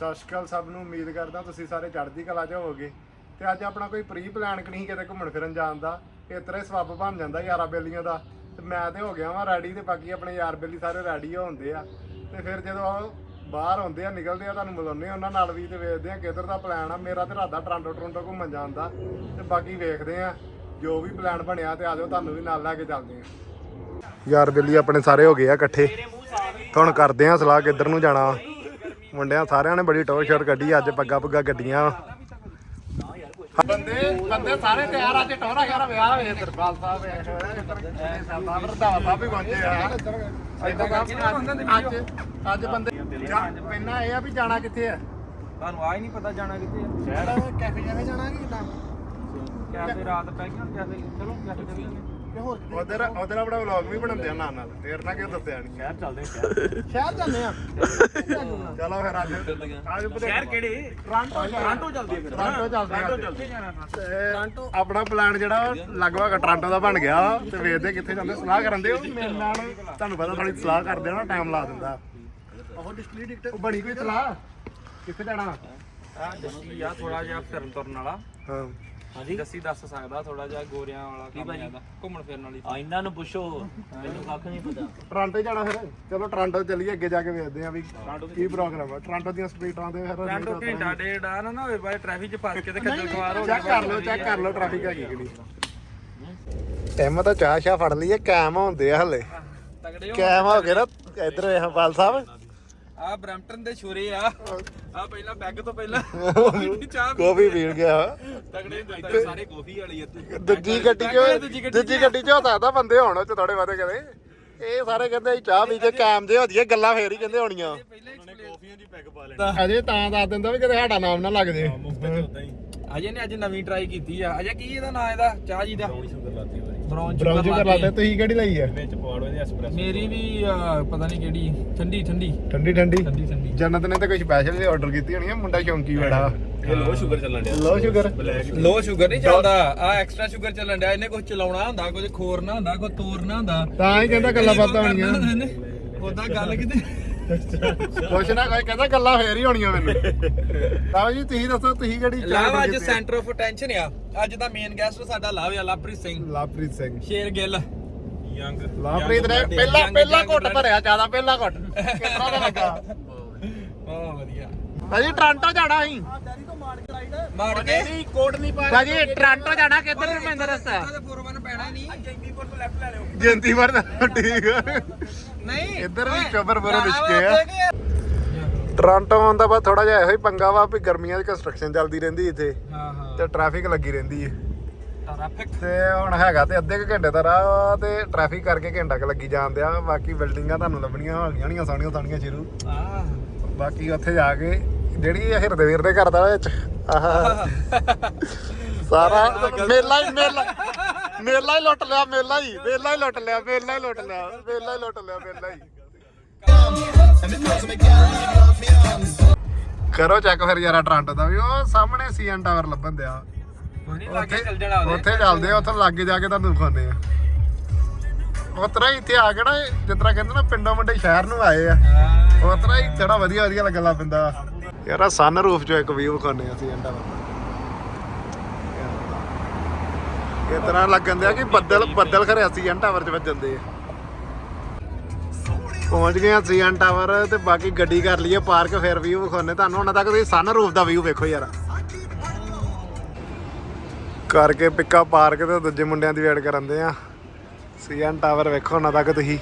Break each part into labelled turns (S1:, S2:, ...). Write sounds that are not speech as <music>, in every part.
S1: ਸਤਿ ਸ਼੍ਰੀ ਅਕਾਲ ਸਭ ਨੂੰ, ਉਮੀਦ ਕਰਦਾ ਤੁਸੀਂ ਸਾਰੇ ਚੜ੍ਹਦੀ ਕਲਾ 'ਚ ਹੋਵੋਗੇ। ਤੇ ਅੱਜ ਆਪਣਾ ਕੋਈ ਪ੍ਰੀ ਪਲਾਨ ਕਿ ਨਹੀਂ ਕਿਤੇ ਘੁੰਮਣ ਫਿਰਨ ਜਾਣ ਦਾ ਇਸ ਤਰ੍ਹਾਂ ਸਬੱਬ ਬਣ ਜਾਂਦਾ ਯਾਰਾਂ ਬੇਲੀਆਂ ਦਾ। ਤੇ ਮੈਂ ਤੇ ਹੋ ਗਿਆ ਵਾਂ ਰੈਡੀ ਤੇ ਬਾਕੀ ਆਪਣੇ ਯਾਰ ਬੇਲੀ ਸਾਰੇ ਰੈਡੀ ਹੁੰਦੇ ਆ। ਤੇ ਫਿਰ ਜਦੋਂ ਉਹ ਬਾਹਰ ਹੁੰਦੇ ਆ, ਨਿਕਲਦੇ ਆ, ਤੁਹਾਨੂੰ ਮਿਲਾਉਂਦੇ ਉਹਨਾਂ ਨਾਲ ਵੀ ਤੇ ਵੇਖਦੇ ਆ ਕਿੱਧਰ ਦਾ ਪਲਾਨ ਆ। ਮੇਰਾ ਤੇ ਰਾਦਾ ਟਰਾਂਡੋ ਟੋਰਾਂਟੋ ਘੁੰਮਣ ਜਾਣ ਦਾ। ਤੇ ਬਾਕੀ ਵੇਖਦੇ ਆ, ਜੋ ਵੀ ਪਲਾਨ ਬਣਿਆ ਤੇ ਆਜੋ ਤੁਹਾਨੂੰ ਵੀ ਨਾਲ ਲੈ ਕੇ ਚੱਲਦੇ ਆ। ਯਾਰ ਬੇਲੀ ਆਪਣੇ ਸਾਰੇ ਹੋ ਗਏ ਆ ਇਕੱਠੇ। ਹੁਣ ਕਰਦੇ ਆ ਸਲਾਹ ਕਿੱਧਰ ਨੂੰ ਜਾਣਾ। ਮੁੰਡਿਆਂ ਸਾਰਿਆਂ ਨੇ ਬੜੀ ਟੌਰ ਸ਼ੋਰ ਕੱਢੀ ਅੱਜ ਪੱਗਾ ਪੁੱਗਾ ਗੱਡੀਆਂ ਬੰਦੇ ਬੰਦੇ ਸਾਰੇ ਤਿਆਰ ਅੱਜ ਟੋਰਾ ਯਾਰ ਵਿਆਹ ਵੇ ਦਰਬਾਰ ਸਾਹਿਬ ਵੇ। ਸਾਹਿਬ ਰਧਾਵਾ ਸਾਹਿਬ ਵੀ ਪਹੁੰਚੇ ਆ। ਇਦਾਂ ਅੱਜ ਅੱਜ ਬੰਦੇ ਪਹਿਲਾਂ ਇਹ ਆ ਵੀ ਜਾਣਾ ਕਿੱਥੇ ਆ?
S2: ਤੁਹਾਨੂੰ ਆ ਹੀ ਨਹੀਂ ਪਤਾ ਜਾਣਾ ਕਿੱਥੇ ਆ।
S1: ਸ਼ਹਿਰ ਕੈਫੇ ਜਾਣਾ ਕਿ ਨਾ
S2: ਕੈਫੇ ਰਾਤ ਪੈ ਗਈ ਹੁਣ ਕੈਫੇ ਚਲੋ ਕੈਫੇ ਚੱਲੀਏ
S1: ਉਧਰ ਉਧਰ ਆਪਣਾ ਵਲੌਗ ਵੀ ਬਣਾਉਂਦੇ ਆ ਨਾਲ ਨਾਲ। ਤੇਰੇ ਨਾਲ ਕਿਉਂ ਦੱਸਿਆ ਨਹੀਂ
S2: ਸ਼ਹਿਰ ਚੱਲਦੇ ਸ਼ਹਿਰ
S1: ਸ਼ਹਿਰ ਜਾਂਦੇ ਆ। ਚਲੋ ਫਿਰ ਅੱਜ ਅੱਜ
S2: ਸ਼ਹਿਰ ਕਿਹੜੇ?
S1: ਟ੍ਰਾਂਟੋ
S2: ਟ੍ਰਾਂਟੋ ਚੱਲਦੀ ਹੈ ਫਿਰ
S1: ਟ੍ਰਾਂਟੋ ਚੱਲਦੇ ਆ। ਅੱਜ।
S2: ਕਿੱਥੇ ਜਾਣਾ
S1: ਤੇ ਆਪਣਾ ਪਲਾਨ ਜਿਹੜਾ ਲਗਭਗ ਟ੍ਰਾਂਟੋ ਦਾ ਬਣ ਗਿਆ ਤੇ ਵੇਖਦੇ ਕਿੱਥੇ ਜਾਂਦੇ ਸਲਾਹ ਕਰਨ ਦੇ ਉਹ ਮੇਰੇ ਨਾਲ ਤੁਹਾਨੂੰ ਪਤਾ ਥੋੜੀ ਸਲਾਹ ਕਰਦੇ ਨਾ ਟਾਈਮ ਲਾ ਦਿੰਦਾ। ਉਹ ਡਿਸਪਲੇ ਟਿਕਟ ਉਹ ਬਣੀ ਕੋਈ ਸਲਾਹ? ਕਿੱਥੇ ਜਾਣਾ?
S2: ਆ ਜੱਸੀ ਆ ਥੋੜਾ ਜਿਹਾ ਫਿਰਨ ਤੁਰਨ ਵਾਲਾ।
S1: ਹਾਂ।
S2: ਹਾਂਜੀ। ਜੱਸੀ ਦੱਸ ਸਕਦਾ ਥੋੜਾ ਜਿਹਾ ਗੋਰਿਆਂ ਵਾਲਾ ਕੰਮ ਜ਼ਿਆਦਾ ਘੁੰਮਣ ਫਿਰਨ ਵਾਲੀ
S3: ਆ ਇਹਨਾਂ ਨੂੰ ਪੁੱਛੋ ਮੈਨੂੰ ਕੱਖ ਨਹੀਂ ਪਤਾ।
S1: ਟ੍ਰਾਂਟੋ ਜਾਣਾ ਫਿਰ। ਚਲੋ ਟ੍ਰਾਂਟੋ ਚੱਲੀਏ ਅੱਗੇ ਜਾ ਕੇ ਵੇਖਦੇ ਆ ਵੀ ਕੀ ਪ੍ਰੋਗਰਾਮ ਆ। ਟ੍ਰਾਂਟੋ ਦੀਆਂ ਸਪੀਡਾਂ ਦੇ ਫਿਰ
S2: ਟ੍ਰਾਂਟੋ ਘੰਟਾ ਡੇਢ ਆ ਨਾ ਨਾ ਹੋਵੇ ਬਾਈ ਟ੍ਰੈਫਿਕ 'ਚ ਫਸ ਕੇ ਤੇ ਖੱਜਲ ਖਵਾਰ ਹੋ
S1: ਚੈੱਕ ਕਰ ਲਓ ਚੈੱਕ ਕਰ ਲਓ ਟ੍ਰੈਫਿਕ ਹੈਗੀ ਕਿ ਨਹੀਂ। ਟਾਈਮ ਤਾਂ ਚਾਹ ਸ਼ਾ ਫੜ ਲਈਏ ਕਾਇਮ ਹੁੰਦੇ ਆ ਹਲੇ।
S2: ਤਗੜੇ ਹੋ
S1: ਕਾਇਮ ਹੋ ਗਏ ਨਾ ਇਧਰ ਇਹ ਪਾਲ ਸਾਹਿਬ।
S2: ਆ ਬ੍ਰੈਂਪਟਨ ਦੇ ਛੁਰੇ ਆ। ਆ ਪਹਿਲਾਂ ਬੈਗ ਤੋਂ ਪਹਿਲਾਂ। ਚਾਹ
S1: ਕੋਫੀ ਪੀਣ ਗਿਆ।
S2: ਤਗੜੇ ਦਿੱਤੇ ਸਾਰੇ ਕਾਫੀ ਵਾਲੀ ਇੱਥੇ
S1: ਦੂਜੀ ਗੱਡੀ ਚ ਦੂਜੀ ਗੱਡੀ ਚ ਹੋ ਸਕਦਾ ਬੰਦੇ ਹੋਣ ਚ ਥੋੜੇ ਬਹੁਤੇ ਕਦੇ। ਇਹ ਸਾਰੇ ਕਹਿੰਦੇ ਚਾਹ ਪੀ ਕੇ ਕਾਇਮ ਜੇ ਹੋ ਗੱਲਾਂ ਫੇਰ ਹੀ ਕਹਿੰਦੇ ਹੋਣੀਆਂ। ਅਜੇ ਤਾਂ ਦੱਸ ਦਿੰਦਾ ਵੀ ਕਿਤੇ ਸਾਡਾ ਨਾਮ ਨਾ ਲੱਗ ਜੇ।
S2: ਅਜੇ ਨੇ ਅੱਜ ਨਵੀਂ ਟਰਾਈ ਕੀਤੀ ਆ। ਅਜੇ ਕੀ ਇਹਦਾ ਨਾਂ ਇਹਦਾ? ਚਾਹ ਜੀ ਦਾ। ਬ੍ਰਾਊਨ
S1: ਸ਼ੂਗਰ ਲਾਤੇ ਤੁਸੀਂ ਕਿਹੜੀ ਲਈ ਆ?
S2: ਮੇਰੀ ਵੀ ਅਹ, ਪਤਾ ਨਹੀਂ ਕਿਹੜੀ ਠੰਡੀ ਠੰਡੀ।
S1: ਠੰਡੀ ਠੰਡੀ?
S2: ਠੰਡੀ ਠੰਡੀ।
S1: ਜੰਨਤ ਨੇ ਤਾਂ ਕੋਈ ਸਪੈਸ਼ਲ ਆਰਡਰ ਕੀਤੀ ਹੋਣੀ ਆ ਮੁੰਡਾ ਸ਼ੌਂਕੀ ਬੜਾ।
S2: ਇਹ ਲੋ ਸ਼ੂਗਰ ਚੱਲਣ ਡਿਆ।
S1: ਲੋ ਸ਼ੂਗਰ
S2: ਲੋ ਸ਼ੂਗਰ ਨਹੀਂ ਚੱਲਦਾ ਆ ਐਕਸਟਰਾ ਸ਼ੂਗਰ ਚੱਲਣ ਡਿਆ ਇਹਨੇ ਕੁਝ ਚਲਾਉਣਾ ਹੁੰਦਾ ਕੁਝ ਖੋਰਨਾ ਹੁੰਦਾ ਕੁਝ ਤੋਰਨਾ ਹੁੰਦਾ।
S1: ਤਾਂ ਹੀ ਕਹਿੰਦਾ ਗੱਲਾਂ ਬਾਤਾਂ ਹੋਣੀਆਂ।
S2: ਉਦਾਂ ਗੱਲ ਕਿਤੇ
S1: ਕੁਛ ਨਾ ਕੋਈ ਕਹਿੰਦਾ ਗੱਲਾਂ ਫੇਰ ਹੀ ਹੋਣੀਆਂ ਮੈਨੂੰ। ਤਾਂ ਜੀ ਤੁਸੀਂ ਦੱਸੋ ਤੁਸੀਂ ਕਿਹੜੀ
S2: ਲਾਭ ਅੱਜ ਸੈਂਟਰ ਆਫ ਅਟੈਂਸ਼ਨ ਆ। ਅੱਜ ਦਾ ਮੇਨ ਗੈਸਟ ਸਾਡਾ ਲਾਭ ਆ ਲਵਪ੍ਰੀਤ ਸਿੰਘ।
S1: ਲਵਪ੍ਰੀਤ ਸਿੰਘ।
S2: ਸ਼ੇਰ ਗਿੱਲ। ਯੰਗ।
S1: ਲਵਪ੍ਰੀਤ ਨੇ ਪਹਿਲਾ ਪਹਿਲਾ ਘੁੱਟ ਭਰਿਆ ਜ਼ਿਆਦਾ ਪਹਿਲਾ ਘੁੱਟ। ਕਿੰਨਾ ਦਾ ਲੱਗਾ?
S2: ਬਹੁਤ ਵਧੀਆ।
S1: ਭਾਜੀ ਟ੍ਰਾਂਟੋ ਜਾਣਾ ਅਸੀਂ।
S2: ਮਾਰ ਕੇ? ਕੋਟ ਨਹੀਂ ਪਾਇਆ
S1: ਭਾਜੀ ਟ੍ਰਾਂਟੋ ਜਾਣਾ ਕਿੱਧਰ ਨੂੰ ਪੈਂਦਾ ਰਸਤਾ?
S2: ਤੇ ਫੋਰਮਨ ਪੈਣਾ ਨਹੀਂ। ਜੈਮੀਪੁਰ ਤੋਂ ਲੈਫਟ ਲੈ ਲਿਓ।
S1: ਜੰਤੀ ਮਰਦਾ ਠੀਕ
S2: ਨਹੀਂ
S1: ਇੱਧਰ ਵੀ ਚੋਬਰ ਬਰੋ ਵਿਚਕੇ ਆ। ਟ੍ਰਾਂਟੋ ਆਉਂਦਾ ਬਸ ਥੋੜਾ ਜਿਹਾ ਇਹੋ ਹੀ ਪੰਗਾ ਵਾ ਵੀ ਗਰਮੀਆਂ ਦੀ ਕੰਸਟਰਕਸ਼ਨ ਚੱਲਦੀ ਰਹਿੰਦੀ ਇੱਥੇ
S2: ਹਾਂ ਹਾਂ।
S1: ਤੇ ਟ੍ਰੈਫਿਕ ਲੱਗੀ ਰਹਿੰਦੀ ਹੈ
S2: ਟ੍ਰੈਫਿਕ
S1: ਤੇ ਹੁਣ ਹੈਗਾ ਤੇ ਅੱਧੇ ਕੁ ਘੰਟੇ ਦਾ ਰਾਹ ਤੇ ਟ੍ਰੈਫਿਕ ਕਰਕੇ ਘੰਟਾ ਕੁ ਲੱਗੀ ਜਾਂਦੇ ਆ ਬਾਕੀ ਬਿਲਡਿੰਗਾਂ ਤੁਹਾਨੂੰ ਲੱਭਣੀਆਂ ਹੋਣਗੀਆਂ ਹੋਣੀਆਂ ਸੋਹਣੀਆਂ ਸੋਹਣੀਆਂ ਸ਼ੁਰੂ।
S2: ਆ
S1: ਬਾਕੀ ਉੱਥੇ ਜਾ ਕੇ ਜਿਹੜੀ ਇਹ ਹਿਰਦੇ ਵੀਰ ਦੇ ਘਰ ਦਾ ਵਿੱਚ ਆਹ <laughs> ਸਾਰਾ ਮੇਲਾ ਹੀ ਮੇਲਾ। ਮੇਲਾ ਹੀ ਲੁੱਟ ਲਿਆ ਮੇਲਾ ਹੀ। ਮੇਲਾ ਹੀ ਲੁੱਟ ਲਿਆ ਮੇਲਾ ਹੀ ਲੁੱਟ ਲਿਆ ਮੇਲਾ ਹੀ ਲੁੱਟ ਲਿਆ ਮੇਲਾ ਹੀ। ਕਰੋ ਚੈੱਕ ਫਿਰ ਯਾਰਾ ਟ੍ਰਾਂਟੋ ਦਾ ਵੀ ਉਹ ਸਾਹਮਣੇ ਸੀਐਨ ਟਾਵਰ ਲੱਭਣ ਦਿਆ। ਉੱਥੇ ਚੱਲਦੇ ਆ ਉੱਥੇ ਲਾਗੇ ਜਾ ਕੇ ਤੁਹਾਨੂੰ ਦਿਖਾਉਂਦੇ ਆ। ਉਤਰਾ ਹੀ ਇੱਥੇ ਆ ਕੇ ਨਾ ਤਰ੍ਹਾਂ ਕਹਿੰਦੇ ਨਾ ਪਿੰਡੋਂ ਮੁੰਡੇ ਸ਼ਹਿਰ ਨੂੰ ਆਏ ਆ। ਉਤਰਾ ਹੀ ਥੋੜਾ ਵਧੀਆ ਵਧੀਆ ਲੱਗਣ ਲੱਗ ਪੈਂਦਾ। ਯਾਰ ਆ ਸਨ ਰੂਫ ਚੋਂ ਇੱਕ ਵੀਊ ਵਿਖਾਉਂਦੇ ਆ ਅਸੀਂ ਐਂਡਾ ਇਹ ਤਰ੍ਹਾਂ ਲੱਗਣ ਦਿਆ ਕਿ ਬੱਦਲ ਬੱਦਲ ਖਰੇ ਸੀਐਨ ਟਾਵਰ 'ਚ ਵੱਜਣ ਦੇ ਪਹੁੰਚ ਗਏ ਆ ਸੀਐਨ ਟਾਵਰ ਤੇ ਬਾਕੀ ਗੱਡੀ ਕਰ ਲਈਏ, ਪਾਰਕ ਫਿਰ ਵੀਊ ਵਿਖਾਉਂਦੇ ਤੁਹਾਨੂੰ ਉਹਨਾਂ ਤੱਕ ਤੁਸੀਂ ਸਨ ਰੂਫ ਦਾ ਵੀਊ ਵੇਖੋ ਯਾਰ। ਕਰਕੇ ਪਿੱਕਾ ਪਾਰਕ ਤੇ ਦੂਜੇ ਮੁੰਡਿਆਂ ਦੀ ਵੇਟ ਕਰਨ ਦੇ ਆ। ਸੀਐਨ ਟਾਵਰ ਵੇਖੋ ਉਹਨਾਂ ਤੱਕ ਤੁਸੀਂ।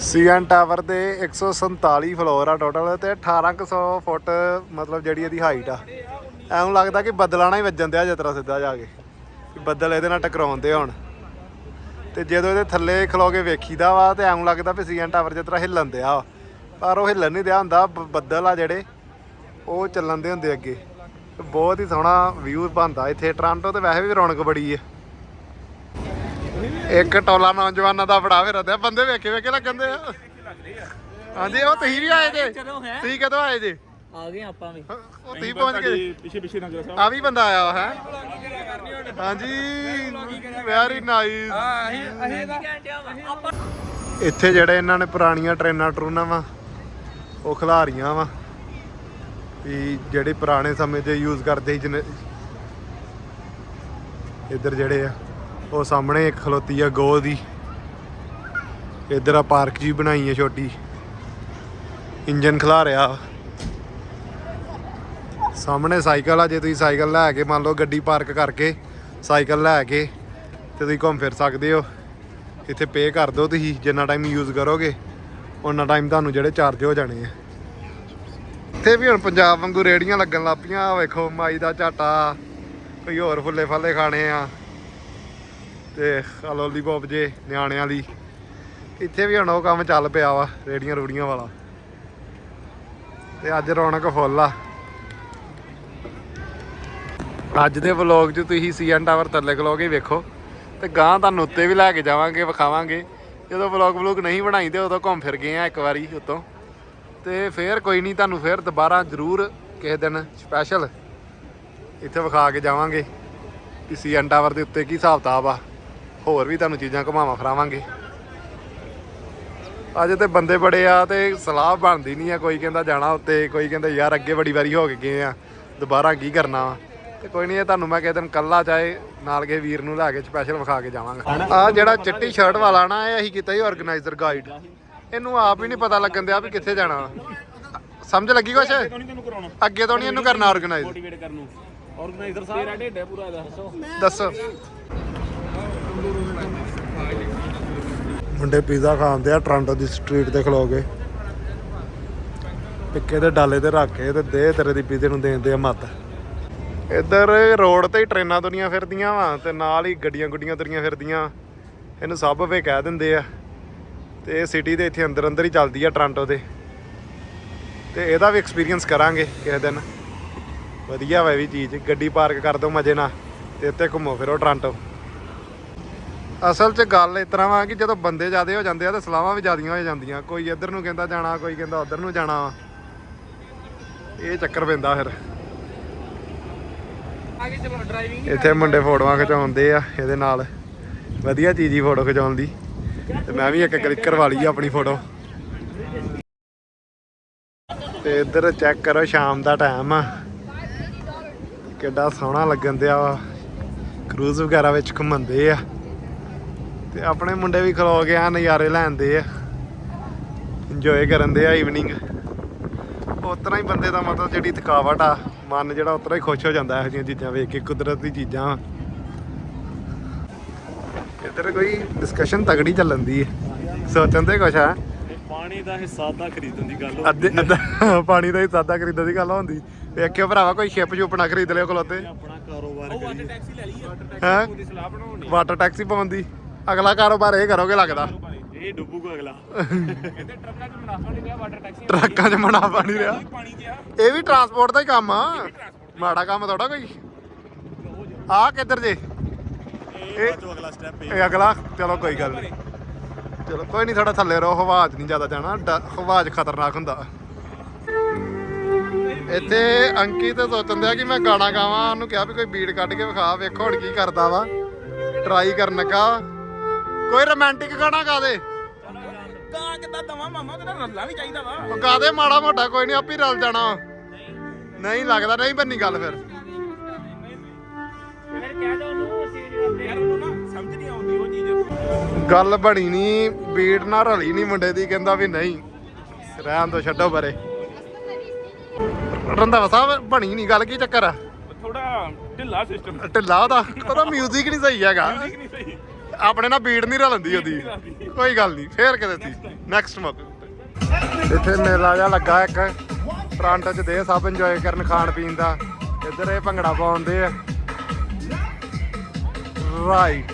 S1: ਸੀਐਨ ਟਾਵਰ ਦੇ 147 ਫਲੋਰ ਆ ਟੋਟਲ ਤੇ 1800 ਫੁੱਟ ਮਤਲਬ ਜਿਹੜੀ ਇਹਦੀ ਹਾਈਟ ਆ। ਐਂ ਲੱਗਦਾ ਕਿ ਬੱਦਲਾਂ ਨਾਲ ਹੀ ਵੱਜਣ ਦਿਆ ਜਤਰਾ ਸਿੱਧਾ ਜਾ ਕੇ ਬੱਦਲ ਇਹਦੇ ਨਾਲ ਟਕਰਾਉਂਦੇ ਹੁਣ। ਤੇ ਜਦੋਂ ਇਹਦੇ ਥੱਲੇ ਖਲੋ ਕੇ ਵੇਖੀਦਾ ਵਾ ਤੇ ਐਂ ਲੱਗਦਾ ਵੀ ਸੀਐਨ ਟਾਵਰ ਜਿਸ ਤਰ੍ਹਾਂ ਹਿੱਲਣ ਦਿਆ। ਪਰ ਉਹ ਹਿੱਲਣ ਨਹੀਂ ਦਿਆ ਹੁੰਦਾ ਬੱਦਲ ਆ ਜਿਹੜੇ ਉਹ ਚੱਲਣ ਦੇ ਹੁੰਦੇ ਅੱਗੇ। ਬਹੁਤ ਹੀ ਸੋਹਣਾ ਵਿਊ ਬਣਦਾ ਇੱਥੇ ਟ੍ਰਾਂਟੋ ਤੇ ਵੈਸੇ ਵੀ ਰੌਣਕ ਬੜੀ ਹੈ ਇੱਕ ਟੋਲਾ ਨੌਜਵਾਨਾਂ ਦਾ ਬੜਾ ਵੇ ਰਦਿਆ ਬੰਦੇ ਵੇਖੇ ਵੇਖੇ ਲੱਗਣਦੇ ਆ। ਹਾਂਜੀ ਉਹ ਤੁਸੀਂ ਵੀ ਆਏ ਜੇ? ਤੁਸੀਂ ਕਦੋਂ ਆਏ ਜੇ?
S3: ਆ ਗਏ ਆਪਾਂ ਵੀ।
S1: ਉਹ ਤੁਸੀਂ ਪਹੁੰਚ ਗਏ।
S4: ਪਿੱਛੇ ਪਿੱਛੇ ਨਗਰ ਸਾਹਿਬ
S1: ਆ ਵੀ ਬੰਦਾ ਆਇਆ ਵਾ ਹੈ? ਹਾਂਜੀ ਵੈਰੀ ਨਾਈਸ
S2: ਆ।
S1: ਇੱਥੇ ਜਿਹੜੇ ਇਹਨਾਂ ਨੇ ਪੁਰਾਣੀਆਂ ਟ੍ਰੇਨਾਂ ਟਰੂਨਾਂ ਵਾ ਉਹ ਖਿਲਾਰੀਆਂ ਵਾ। ਵੀ ਜਿਹੜੇ ਪੁਰਾਣੇ ਸਮੇਂ 'ਚ ਯੂਜ਼ ਕਰਦੇ ਸੀ ਇੱਧਰ ਜਿਹੜੇ ਆ ਉਹ ਸਾਹਮਣੇ ਇੱਕ ਖਲੋਤੀ ਆ ਗੋ ਦੀ। ਇੱਧਰ ਆ ਪਾਰਕ ਜੀ ਬਣਾਈ ਹੈ ਛੋਟੀ। ਇੰਜਨ ਖਿਲਾ ਰਿਹਾ ਸਾਹਮਣੇ ਸਾਈਕਲ ਆ, ਜੇ ਤੁਸੀਂ ਸਾਈਕਲ ਲੈ ਕੇ ਮੰਨ ਲਓ ਗੱਡੀ ਪਾਰਕ ਕਰਕੇ ਸਾਈਕਲ ਲੈ ਕੇ ਤੇ ਤੁਸੀਂ ਘੁੰਮ ਫਿਰ ਸਕਦੇ ਹੋ। ਇੱਥੇ ਪੇ ਕਰ ਦਿਓ ਤੁਸੀਂ, ਜਿੰਨਾ ਟਾਈਮ ਯੂਜ਼ ਕਰੋਗੇ ਉਹਨਾਂ ਟਾਈਮ ਤੁਹਾਨੂੰ ਜਿਹੜੇ ਚਾਰਜ ਹੋ ਜਾਣੇ ਆ। ਇੱਥੇ ਵੀ ਹੁਣ ਪੰਜਾਬ ਵਾਂਗੂ ਰੇੜੀਆਂ ਲੱਗਣ ਲੱਗ ਪਈਆਂ ਵੇਖੋ ਮਾਈ ਦਾ ਝਾਟਾ, ਕੋਈ ਹੋਰ ਫੁੱਲੇ ਫਾਲੇ ਖਾਣੇ ਆ। ਤੇ ਆਹ ਲੋਲੀਪੌਪ ਜੇ ਨਿਆਣਿਆਂ ਲਈ। ਇੱਥੇ ਵੀ ਹੁਣ ਉਹ ਕੰਮ ਚੱਲ ਪਿਆ ਵਾ ਰੇੜੀਆਂ ਰੂੜੀਆਂ ਵਾਲਾ। ਤੇ ਅੱਜ ਰੌਣਕ ਫੁੱਲ ਆ। ਅੱਜ ਦੇ ਵਲੌਗ 'ਚ ਤੁਸੀਂ ਸੀਐਨ ਟਾਵਰ ਥੱਲੇ ਖਲੋਗੇ ਵੇਖੋ। ਤੇ ਗਾਂ ਤੁਹਾਨੂੰ ਉੱਤੇ ਵੀ ਲੈ ਕੇ ਜਾਵਾਂਗੇ, ਵਿਖਾਵਾਂਗੇ। ਜਦੋਂ ਵਲੌਗ ਵਲੌਗ ਨਹੀਂ ਬਣਾਈ ਤੇ ਉਦੋਂ ਘੁੰਮ ਫਿਰ ਗਏ ਆ ਇੱਕ ਵਾਰੀ ਉੱਤੋਂ। ਤੇ ਫੇਰ ਕੋਈ ਨਹੀਂ, ਤੁਹਾਨੂੰ ਫੇਰ ਦੁਬਾਰਾ ਜ਼ਰੂਰ ਕਿਸੇ ਦਿਨ ਸਪੈਸ਼ਲ ਇੱਥੇ ਵਿਖਾ ਕੇ ਜਾਵਾਂਗੇ ਕਿ ਸੀਐਨ ਟਾਵਰ ਦੇ ਉੱਤੇ ਕੀ ਹਿਸਾਬ ਕਿਤਾਬ ਆ। ਹੋਰ ਵੀ ਤੁਹਾਨੂੰ ਚੀਜ਼ਾਂ ਘੁਮਾਵਾਂ ਫਰਾਵਾਂਗੇ। ਅੱਜ ਤੇ ਬੰਦੇ ਬੜੇ ਆ ਤੇ ਸਲਾਹ ਬਣਦੀ ਨਹੀਂ ਆ, ਕੋਈ ਕਹਿੰਦਾ ਜਾਣਾ ਉੱਤੇ, ਕੋਈ ਕਹਿੰਦਾ ਯਾਰ ਅੱਗੇ ਬੜੀ ਵਾਰੀ ਹੋ ਕੇ ਗਏ ਆ, ਦੁਬਾਰਾ ਕੀ ਕਰਨਾ ਵਾ। ਤੇ ਕੋਈ ਨਹੀਂ ਇਹ ਤੁਹਾਨੂੰ ਮੈਂ ਕਿਸੇ ਦਿਨ ਕੱਲਾ ਚਾਹੇ ਨਾਲ ਕੇ ਵੀਰ ਨੂੰ ਲੈ ਕੇ ਸਪੈਸ਼ਲ ਵਿਖਾ ਕੇ ਜਾਵਾਂਗਾ। ਆ ਜਿਹੜਾ ਚਿੱਟੀ ਸ਼ਰਟ ਵਾਲਾ ਨਾ ਇਹ ਅਸੀਂ ਕੀਤਾ ਹੀ ਆਰਗੇਨਾਈਜ਼ਰ ਗਾਈਡ ਇਹਨੂੰ ਆਪ ਹੀ ਨਹੀਂ ਪਤਾ ਲੱਗਣ ਦਿਆ ਵੀ ਕਿੱਥੇ ਜਾਣਾ ਸਮਝ ਲੱਗੀ ਕੁਛ? ਅੱਗੇ ਤੋਂ ਨਹੀਂ ਇਹਨੂੰ ਕਰਨਾ ਆਰਗੇਨਾਈਜ਼
S4: ਮੋਟੀਵੇਟ ਕਰਨ ਨੂੰ। ਆਰਗੇਨਾਈਜ਼ਰ ਸਾਹਿਬ? ਤੇਰਾ ਢਿੱਡ ਹੈ ਪੂਰਾ ਇਹਦਾ ਦੱਸੋ।
S1: ਦੱਸੋ। ਮੁੰਡੇ ਪੀਜ਼ਾ ਖਾਂਦੇ ਆ ਟੋਰਾਂਟੋ ਦੀ ਸਟਰੀਟ ਤੇ ਖਲੋ ਕੇ। ਪਿੱਕੇ ਦੇ ਡਾਲੇ ਤੇ ਰੱਖ ਕੇ ਤੇ ਦੇ ਤੇਰੇ ਦੀ ਪੀਜ਼ੇ ਨੂੰ ਦੇਂਦੇ ਆ ਮੱਤ। ਇੱਧਰ ਰੋਡ ਤੇ ਹੀ ਟ੍ਰੇਨਾਂ ਦੁਨੀਆਂ ਫਿਰਦੀਆਂ ਵਾ ਤੇ ਨਾਲ ਹੀ ਗੱਡੀਆਂ ਗੁੱਡੀਆਂ ਤੁਰੀਆਂ ਫਿਰਦੀਆਂ। ਇਹਨੂੰ ਸਭ ਵੇ ਕਹਿ ਦਿੰਦੇ ਆ। ਤੇ ਇਹ ਸਿਟੀ ਦੇ ਇੱਥੇ ਅੰਦਰ ਅੰਦਰ ਹੀ ਚੱਲਦੀ ਆ ਟੋਰਾਂਟੋ ਦੇ। ਤੇ ਇਹਦਾ ਵੀ ਐਕਸਪੀਰੀਅੰਸ ਕਰਾਂਗੇ ਕਿਸੇ ਦਿਨ। ਵਧੀਆ ਵਾ ਵੀ ਚੀਜ਼। ਗੱਡੀ ਪਾਰਕ ਕਰ ਦਿਓ ਮਜੇ ਨਾਲ ਤੇ ਇੱਥੇ ਘੁੰਮੋ ਫਿਰੋ ਟੋਰਾਂਟੋ ਅਸਲ 'ਚ ਗੱਲ ਇਸ ਤਰ੍ਹਾਂ ਵਾ ਕਿ ਜਦੋਂ ਬੰਦੇ ਜ਼ਿਆਦੇ ਹੋ ਜਾਂਦੇ ਆ ਤੇ ਸਲਾਹਾਂ ਵੀ ਜ਼ਿਆਦੀਆਂ ਹੋ ਜਾਂਦੀਆਂ। ਕੋਈ ਇੱਧਰ ਨੂੰ ਕਹਿੰਦਾ ਜਾਣਾ, ਕੋਈ ਕਹਿੰਦਾ ਉੱਧਰ ਨੂੰ ਜਾਣਾ ਵਾ। ਇਹ ਚੱਕਰ ਪੈਂਦਾ ਫਿਰ। ਇੱਥੇ ਮੁੰਡੇ ਫੋਟੋਆਂ ਖਿਚਾਉਂਦੇ ਆ, ਇਹਦੇ ਨਾਲ। ਵਧੀਆ ਚੀਜ਼ ਹੀ ਫੋਟੋ ਖਿਚਾਉਣ ਦੀ। ਤੇ ਮੈਂ ਵੀ ਇੱਕ ਕਲਿੱਕ ਕਰਵਾ ਲਈ ਆ ਆਪਣੀ ਫੋਟੋ। ਤੇ ਇੱਧਰ ਚੈੱਕ ਕਰੋ, ਸ਼ਾਮ ਦਾ ਟਾਈਮ ਆ। ਕਿੱਡਾ ਸੋਹਣਾ ਲੱਗਣ ਦਿਆ ਵਾ। ਕਰੂਜ਼ ਵਗੈਰਾ ਵਿੱਚ ਘੁੰਮਦੇ ਆ। ਤੇ ਆਪਣੇ ਮੁੰਡੇ ਵੀ ਖਲੋ ਕੇ ਆ, ਨਜ਼ਾਰੇ ਲੈਂਦੇ ਆ। ਇੰਜੋਏ ਕਰਨ ਦੇ ਆ ਈਵਨਿੰਗ ਉਤਨਾ ਹੀ ਬੰਦੇ ਦਾ ਮਤਲਬ ਜਿਹੜੀ ਥਕਾਵਟ ਆ ਮਨ ਜਿਹੜਾ ਉਤਨਾ ਹੀ ਖੁਸ਼ ਹੋ ਜਾਂਦਾ ਇਹੋ ਜਿਹੀਆਂ ਚੀਜ਼ਾਂ ਵੇਖ ਕੇ ਕੁਦਰਤ ਦੀ ਚੀਜ਼ਾਂ। ਇੱਧਰ ਕੋਈ ਡਿਸਕਸ਼ਨ ਤਗੜੀ ਚੱਲਣ ਦੀ ਹੈ ਸੋਚਣ ਤੇ ਕੁਛ ਆ।
S4: ਪਾਣੀ ਦਾ ਹਿੱਸਾ ਤਾਂ ਖਰੀਦਣ ਦੀ ਗੱਲ
S1: ਅੱਧੇ ਅੱਧਾ ਪਾਣੀ ਦਾ ਹੀ ਸਾਦਾ ਖਰੀਦਣ ਦੀ ਗੱਲ ਹੁੰਦੀ। ਵੇਖਿਓ ਭਰਾਵਾ ਕੋਈ ਸ਼ਿਪ ਸ਼ੁਪ ਨਾ ਖਰੀਦ ਲਿਓ ਖਲੋਤੇ।
S4: ਆਪਣਾ ਕਾਰੋਬਾਰ ਕਰੀਏ। ਵਾਟਰ ਟੈਕਸੀ ਲੈ ਲਈ ਵਾਟਰ
S1: ਹੈਂ?
S4: ਦੀ ਸਲਾਹ ਬਣਾਉਣੀ
S1: ਵਾਟਰ ਟੈਕਸੀ ਪਾਉਣ ਦੀ ਅਗਲਾ ਕਾਰੋਬਾਰ ਇਹ ਕਰੋਗੇ ਲੱਗਦਾ।
S4: ਇਹ ਡੁੱਬੂਗਾ ਅਗਲਾ। ਕਹਿੰਦੇ ਟਰੱਕਾਂ 'ਚ ਮੁਨਾਫਾ ਨਹੀਂ ਰਿਹਾ ਵਾਟਰ ਟੈਕਸੀ
S1: ਟਰੱਕਾਂ 'ਚ ਮਨਾ ਪਾਣੀ ਰਿਹਾ।
S4: ਪਾਣੀ 'ਚ ਆ
S1: ਇਹ ਵੀ ਟਰਾਂਸਪੋਰਟ ਦਾ ਹੀ ਕੰਮ ਆ। ਮਾੜਾ ਕੰਮ ਥੋੜਾ ਕੋਈ। ਆ ਕਿੱਧਰ ਜੇ?
S4: ਇਹ ਅਗਲਾ ਸਟੈਪ
S1: ਇਹ। ਅਗਲਾ? ਚਲੋ ਕੋਈ ਗੱਲ ਨਹੀਂ। ਚਲੋ ਕੋਈ ਨਹੀਂ ਥੋੜਾ ਥੱਲੇ ਰਹੋ ਹਵਾ 'ਚ ਨਹੀਂ ਜ਼ਿਆਦਾ ਜਾਣਾ। ਡ- ਹਵਾ 'ਚ ਖਤਰਨਾਕ ਹੁੰਦਾ। ਇੱਥੇ ਅੰਕਿਤ ਸੋਚਣ ਦਿਆ ਕਿ ਮੈਂ ਗਾਣਾ ਗਾਵਾਂ। ਉਹਨੂੰ ਕਿਹਾ ਵੀ ਕੋਈ ਬੀਟ ਕੱਢ ਕੇ ਵਿਖਾ। ਵੇਖੋ ਹੁਣ ਕੀ ਕਰਦਾ ਵਾ। ਟਰਾਈ ਕਰਨ ਲੱਗਾ ਕੋਈ ਰੋਮਾਂਟਿਕ ਗਾਣਾ ਗਾ ਦੇ।
S4: ਕਾਂ ਕਿੱਦਾਂ ਦਵਾ ਮਾਮਾ ਤੇਰਾ ਰੱਲਾ ਵੀ ਚਾਹੀਦਾ ਵਾ।
S1: ਉਹ ਗਾ ਦੇ ਮਾੜਾ ਮੋਟਾ ਕੋਈ ਨਹੀਂ ਆਪੇ ਰਲ ਜਾਣਾ। ਨਹੀਂ। ਲੱਗਦਾ ਨਹੀਂ ਬੰਨੀ ਗੱਲ ਫਿਰ।
S4: ਫਿਰ ਕਹਿ ਦੋ ਉਹਨੂੰ ਯਾਰ ਉਹਨੂੰ ਨਾ ਸਮਝ ਨਹੀਂ ਆਉਂਦੀ ਉਹ ਚੀਜ਼।
S1: ਗੱਲ ਬਣੀ ਨਹੀਂ ਬੀਟ ਨਾ ਰਲੀ ਨਹੀਂ ਮੁੰਡੇ ਦੀ ਕਹਿੰਦਾ ਵੀ ਨਹੀਂ। ਰਹਿਣ ਦੋ ਛੱਡੋ ਪਰੇ। ਰੰਧਾਵਾ ਸਾਹਿਬ ਬਣੀ ਨਹੀਂ ਗੱਲ ਕੀ ਚੱਕਰ ਆ?
S4: ਥੋੜਾ ਢਿੱਲਾ ਸਿਸਟਮ
S1: ਢਿੱਲਾ ਉਹਦਾ। ਉਹਦਾ 뮤직 ਨਹੀਂ ਸਹੀ ਹੈਗਾ। ਆਪਣੇ ਨਾਲ ਬੀੜ ਨਹੀਂ ਰਲਦੀ ਉਹਦੀ। ਕੋਈ ਗੱਲ ਨਹੀਂ, ਫੇਰ ਕਿਤੇ ਸੀ। ਨੈਕਸਟ ਮੌਕੇ ਇੱਥੇ ਮੇਲਾ ਜਿਹਾ ਲੱਗਾ ਇੱਕ। ਟਰਾਂਟੋ ਚ ਦੇ ਸਭ ਇੰਜੋਏ ਕਰਨ ਖਾਣ ਪੀਣ ਦਾ। ਇੱਧਰ ਇਹ ਭੰਗੜਾ ਪਾਉਂਦੇ ਆ। ਰਾਈਟ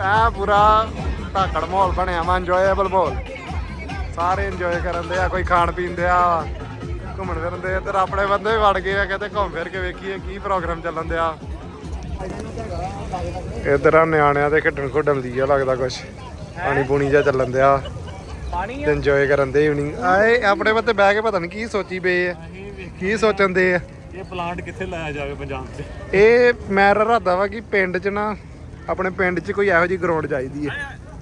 S1: ਆ ਪੂਰਾ ਢਾਕੜ ਮਾਹੌਲ ਬਣਿਆ ਵਾ ਇੰਜੋਏਬਲ ਮਾਹੌਲ। ਸਾਰੇ ਇੰਜੋਏ ਕਰਨ ਦੇ ਆ, ਕੋਈ ਖਾਣ ਪੀਣ ਦੇ ਆ। ਘੁੰਮਣ ਫਿਰਨ ਦੇ ਇੱਧਰ ਆਪਣੇ ਬੰਦੇ ਵੀ ਵੜ ਗਏ ਆ, ਕਹਿੰਦੇ ਘੁੰਮ ਫਿਰ ਕੇ ਵੇਖੀਏ ਕੀ ਪ੍ਰੋਗਰਾਮ ਚੱਲਣ ਦਿਆ। ਇੱਧਰ ਆ ਨਿਆਣਿਆਂ ਦੇ ਖੇਡਣ ਖੁੱਡਣ ਦੀ ਆ ਲੱਗਦਾ ਕੁਛ। ਪਾਣੀ ਪੂਣੀ ਜਿਹਾ ਚੱਲਣ ਦਿਆ।
S4: ਪਾਣੀ
S1: ਇੰਜੋਏ ਕਰਨ ਦੇ ਇਵਨਿੰਗ ਆਏ ਆਪਣੇ ਬੰਦੇ ਬਹਿ ਕੇ ਪਤਾ ਨਹੀਂ ਕੀ ਸੋਚੀ ਪਏ ਆ। ਕੀ ਸੋਚਣ ਦੇ ਆ।
S4: ਇਹ ਪਲਾਂਟ ਕਿੱਥੇ ਲਾਇਆ ਜਾਵੇ ਪੰਜਾਬ 'ਚ
S1: ਇਹ ਮੈਂ ਰਾਦਾ ਵਾ ਕਿ ਪਿੰਡ 'ਚ ਨਾ ਆਪਣੇ ਪਿੰਡ 'ਚ ਕੋਈ ਇਹੋ ਜਿਹੀ ਗਰਾਊਂਡ ਚਾਹੀਦੀ ਹੈ